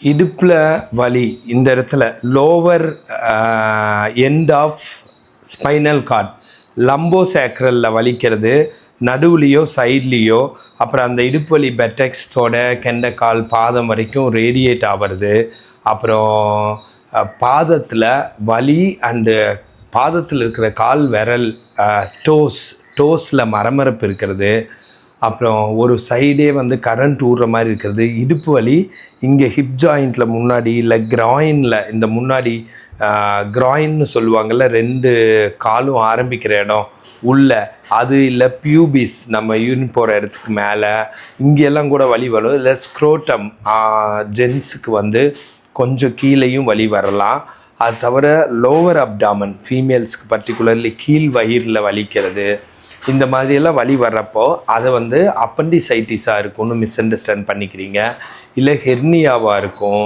இடுப்பில் வலி இந்த இடத்துல lower end of spinal cord லம்போ சேக்ரலில் வலிக்கிறது நடுவுலையோ சைட்லேயோ அப்புறம் அந்த இடுப்பு வலி பெட்டெக்ஸ்டோட கெண்டக்கால் பாதம் வரைக்கும் ரேடியேட் ஆகிறது அப்புறம் பாதத்தில் வலி அண்டு பாதத்தில் இருக்கிற கால் விரல் டோஸ் டோஸில் மரமரப்பு இருக்கிறது. அப்புறம் ஒரு சைடே வந்து கரண்ட் ஊடுற மாதிரி இருக்கிறது. இடுப்பு வலி இங்கே ஹிப் ஜாயிண்ட்டில் முன்னாடி இல்லை கிராயினில் இந்த முன்னாடி கிராயின்னு சொல்லுவாங்கள்ல ரெண்டு காலும் ஆரம்பிக்கிற இடம் உள்ள அது இல்லை பியூபிஸ் நம்ம யூரின் போகிற இடத்துக்கு மேலே இங்கெல்லாம் கூட வலி வரும். இல்லை ஸ்க்ரோட்டம் ஜென்ஸுக்கு வந்து கொஞ்சம் கீழேயும் வலி வரலாம். அது தவிர லோவர் அப்டாமன் ஃபீமேல்ஸ்க்கு பர்டிகுலர்லி கீழ் வயிறில் வலிக்கிறது. இந்த மாதிரியெல்லாம் வழி வர்றப்போ அதை வந்து அப்பண்டிசைட்டிஸாக இருக்கும்னு மிஸ் அண்டர்ஸ்டாண்ட் பண்ணிக்கிறீங்க. இல்லை ஹெர்னியாவாக இருக்கும்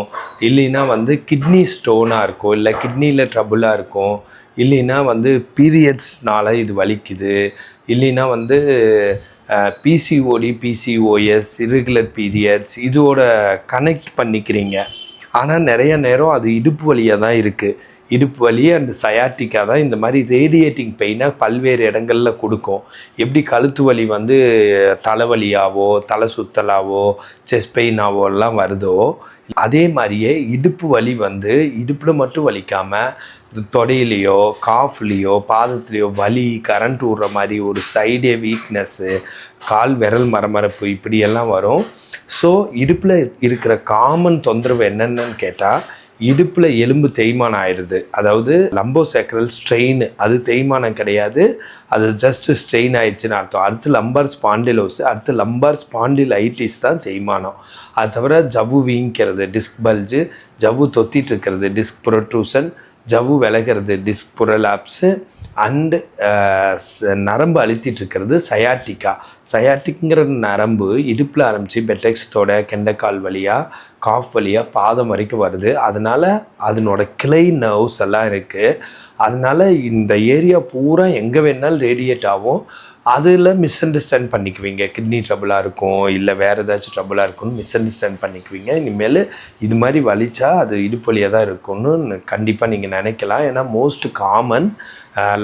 இல்லைன்னா வந்து கிட்னி ஸ்டோனாக இருக்கும் இல்லை கிட்னியில் ட்ரபுளாக இருக்கும் இல்லைன்னா வந்து பீரியட்ஸ்னால் இது வலிக்குது இல்லைன்னா வந்து பிசிஓடி பிசிஓஎஸ் இரெகுலர் பீரியட்ஸ் இதோட கனெக்ட் பண்ணிக்கிறீங்க. ஆனால் நிறைய நேரம் அது இடுப்பு வழியாக தான் இருக்குது இடுப்பு வலி அண்ட் சயாட்டிக்காக தான். இந்த மாதிரி ரேடியேட்டிங் பெயினாக பல்வேறு இடங்களில் கொடுக்கும். எப்படி கழுத்து வலி வந்து தலைவலியாவோ தலை சுத்தலாவோ செஸ்ட் பெயினாவோ எல்லாம் வருதோ அதே மாதிரியே இடுப்பு வலி வந்து இடுப்பில் மட்டும் வலிக்காமல் தொடையிலையோ காஃப்லேயோ பாதத்துலேயோ வலி கரண்ட் விடுற மாதிரி ஒரு சைடே வீக்னஸ்ஸு கால் விரல் மரமரப்பு இப்படியெல்லாம் வரும். ஸோ இடுப்பில் இருக்கிற காமன் தொந்தரவு என்னென்னு கேட்டால் இடுப்பில் எலும்பு தேய்மானம் ஆயிடுது. அதாவது லம்போசேக்கரல் ஸ்ட்ரெயின் அது தேய்மானம் கிடையாது. அது ஜஸ்ட் ஸ்ட்ரெயின் ஆயிடுச்சுன்னு அர்த்தம். அடுத்து லம்பார் ஸ்பாண்டிலோஸ் அடுத்து லம்பார் ஸ்பாண்டிலைட்டிஸ் தான் தேய்மானம். அது தவிர ஜவ்வு வீங்கிக்கிறது டிஸ்க் பல்ஜு ஜவ்வு தொத்திட்டு இருக்கிறது டிஸ்க் ப்ரொட்ரூசன் ஜவ்வு விலகிறது டிஸ்க் புரலாப்ஸு அண்டு நரம்பு அழுத்திட்டு இருக்கிறது சயாட்டிக்கா சயாட்டிக்ங்கிற நரம்பு இடுப்பில் ஆரம்பித்து பெட்டெக்ஸத்தோட கெண்டைக்கால் வழியாக காஃப் வழியாக பாதம் வரைக்கும் வருது. அதனால் அதனோட கிளை நர்வ்ஸ் எல்லாம் இருக்குது அதனால் இந்த ஏரியா பூரா எங்கே வேணாலும் ரேடியேட் ஆகும். அதில் மிஸ் அண்டர்ஸ்டாண்ட் பண்ணிக்குவீங்க. கிட்னி ட்ரபுளாக இருக்கும் இல்லை வேறு ஏதாச்சும் ட்ரபுளாக இருக்கும்னு மிஸ் அண்டர்ஸ்டாண்ட் பண்ணிக்குவீங்க. இனிமேல் இது மாதிரி வலிச்சா அது இடுப்பொலியாக தான் இருக்கும்னு கண்டிப்பாக நீங்கள் நினைக்கலாம். ஏன்னா மோஸ்ட் காமன்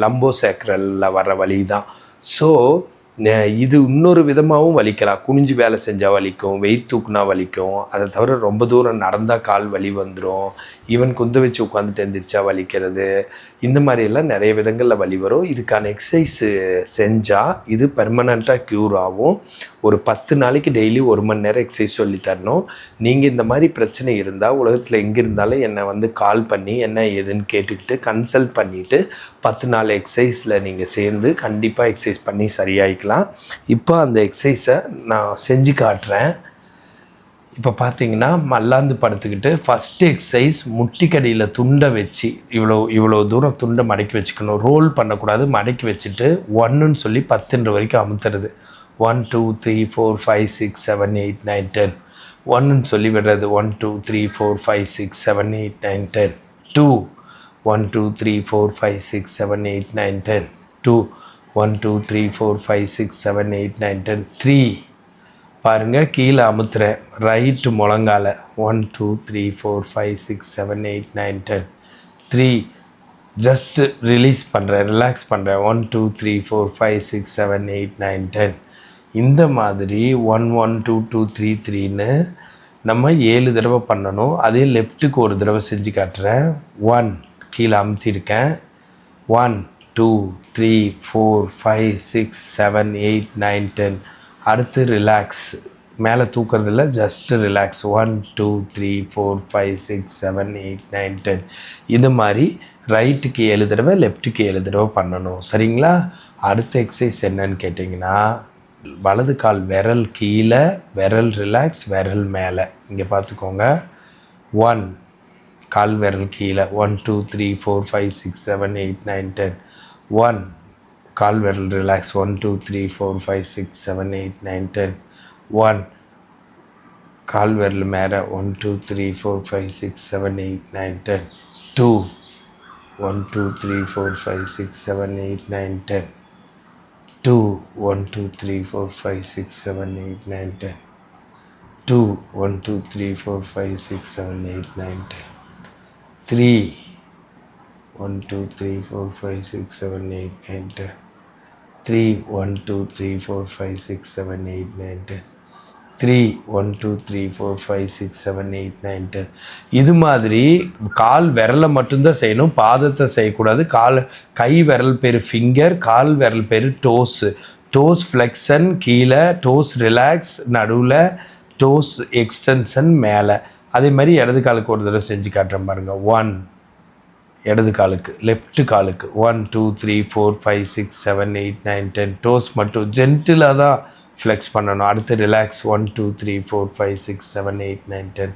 லம்போ சேக்ரலில் வர வழி தான். ஸோ இது இன்னொரு விதமாகவும் வலிக்கலாம். குனிஞ்சு வேலை செஞ்சால் வலிக்கும் வெயிட் தூக்குனா வலிக்கும். அதை தவிர ரொம்ப தூரம் நடந்தால் கால் வலி வந்துடும் ஈவன் குந்த வச்சு உட்காந்துட்டு எந்திரிச்சா வலிக்கிறது. இந்த மாதிரியெல்லாம் நிறைய விதங்களில் வலி வரும். இதுக்கான எக்ஸசைஸு செஞ்சால் இது பெர்மனண்ட்டாக க்யூர் ஆகும். ஒரு பத்து நாளைக்கு டெய்லி ஒரு மணி நேரம் எக்ஸசைஸ் சொல்லி தரணும். நீங்கள் இந்த மாதிரி பிரச்சனை இருந்தால் உலகத்தில் எங்கே இருந்தாலும் என்னை வந்து கால் பண்ணி என்ன ஏதுன்னு கேட்டுக்கிட்டு கன்சல்ட் பண்ணிவிட்டு பத்து நாள் எக்ஸசைஸில் நீங்கள் சேர்ந்து கண்டிப்பாக எக்ஸசைஸ் பண்ணி சரியாயிக்கலாம். இப்போ அந்த எக்ஸசைஸை நான் செஞ்சு காட்டுறேன். இப்போ பார்த்தீங்கன்னா மல்லாந்து படுத்துக்கிட்டு ஃபஸ்ட்டு எக்ஸசைஸ் முட்டிக்கடியில் துண்டை வச்சு இவ்வளோ இவ்வளோ தூரம் துண்டை மடக்கி வச்சுக்கணும். ரோல் பண்ணக்கூடாது மடக்கி வச்சுட்டு ஒன்றுன்னு சொல்லி பத்துன்ற வரைக்கும் அமுத்துறது. One two three four five six seven eight nine ten ஒன்றுன்னு சொல்லி விடுறது. One two three four five six seven eight nine ten two one two three four five six seven eight nine ten two one two three four five six seven eight nine ten three பாருங்கள் கீழே அமுத்துறேன் right முழங்கால. One two three four five six seven eight nine ten three just release பண்ணுறேன் relax பண்ணுறேன் one two three four five six seven eight nine ten இந்த மாதிரி one one two two three த்ரீன்னு நம்ம ஏழு தடவை பண்ணணும். அதே லெஃப்ட்டுக்கு ஒரு தடவை செஞ்சு காட்டுறேன். ஒன் கீழே அமுத்திருக்கேன் one two three four five six seven eight nine ten அடுத்து ரிலாக்ஸ் மேலே தூக்கிறதில்ல just relax one two three four five six seven eight nine ten இது மாதிரி ரைட்டுக்கு ஏழு தடவை லெஃப்ட்டுக்கு ஏழு தடவை பண்ணணும். சரிங்களா? அடுத்த எக்ஸசைஸ் என்னன்னு கேட்டிங்கன்னா வலது கால் விரல் கீழே விரல் ரிலாக்ஸ் விரல் மேலே. இங்கே பார்த்துக்கோங்க. ஒன் கால் விரல் கீழே. One two three four five six seven eight nine ten one கால் விரல் relax one two three four five six seven eight nine ten one கால் விரல் மேலே one two three four five six seven eight nine ten two one two three four five six seven eight nine ten two one two three four five six seven eight nine ten two one two three four five six seven eight nine ten three one two three four five six seven eight nine ten three one two three four five six seven eight nine ten three one two three four five six seven eight nine ten இது மாதிரி கால் விரலை மட்டும்தான் செய்யணும். பாதத்தை செய்யக்கூடாது. கால் கை விரல் பேர் finger கால் விரல் பேர் டோஸு டோஸ் ஃப்ளெக்ஷன் கீழே டோஸ் ரிலாக்ஸ் நடுவில் டோஸ் எக்ஸ்டென்ஷன் மேலே. அதே மாதிரி இடது காலுக்கு ஒரு தடவை செஞ்சு காட்டுறேன் பாருங்கள் ஒன் இடது காலுக்கு லெஃப்ட் காலுக்கு. One two three four five six seven eight nine ten toes மட்டும் ஜென்டிலாக தான் ஃப்ளெக்ஸ் பண்ணணும். அடுத்து relax one two three four five six seven eight nine ten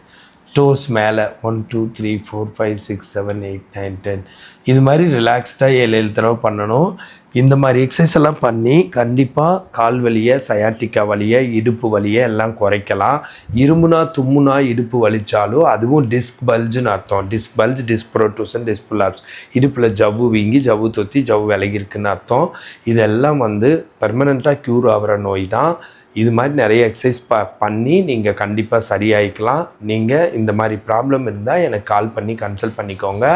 toes மேலே. One two three four five six seven eight nine ten இது மாதிரி ரிலாக்ஸ்டாக ஏழு ஏழு தடவை பண்ணணும். இந்த மாதிரி எக்ஸசைஸ் எல்லாம் பண்ணி கண்டிப்பாக கால் வலியை சயாட்டிக்கா வலியை இடுப்பு வலியை எல்லாம் குறைக்கலாம். இரும்புனா தும்முனா இடுப்பு வலிச்சாலும் அதுவும் டிஸ்க் பல்ஜுன்னு அர்த்தம். டிஸ்க் பல்ஜ் டிஸ்ப்ரோட்டூசன் டிஸ்புலாப்ஸ் இடுப்பில் ஜவ்வு வீங்கி ஜவ்வு தொத்தி ஜவ்வு விலகிருக்குன்னு அர்த்தம். இதெல்லாம் வந்து பெர்மனண்ட்டாக க்யூர் ஆகிற நோய் தான். இது மாதிரி நிறைய எக்ஸசைஸ் ப பண்ணி நீங்கள் கண்டிப்பாக சரியாயிக்கலாம். நீங்கள் இந்த மாதிரி ப்ராப்ளம் இருந்தால் எனக்கு கால் பண்ணி கன்சல்ட் பண்ணிக்கோங்க.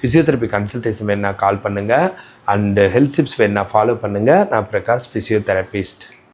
ஃபிசியோதெரப்பி கன்சல்டேஷன் வேணால் கால் பண்ணுங்கள் அண்டு ஹெல்த் டிப்ஸ் வேணால் ஃபாலோ பண்ணுங்கள் நான் பிரகாஷ் ஃபிசியோதெரபிஸ்ட்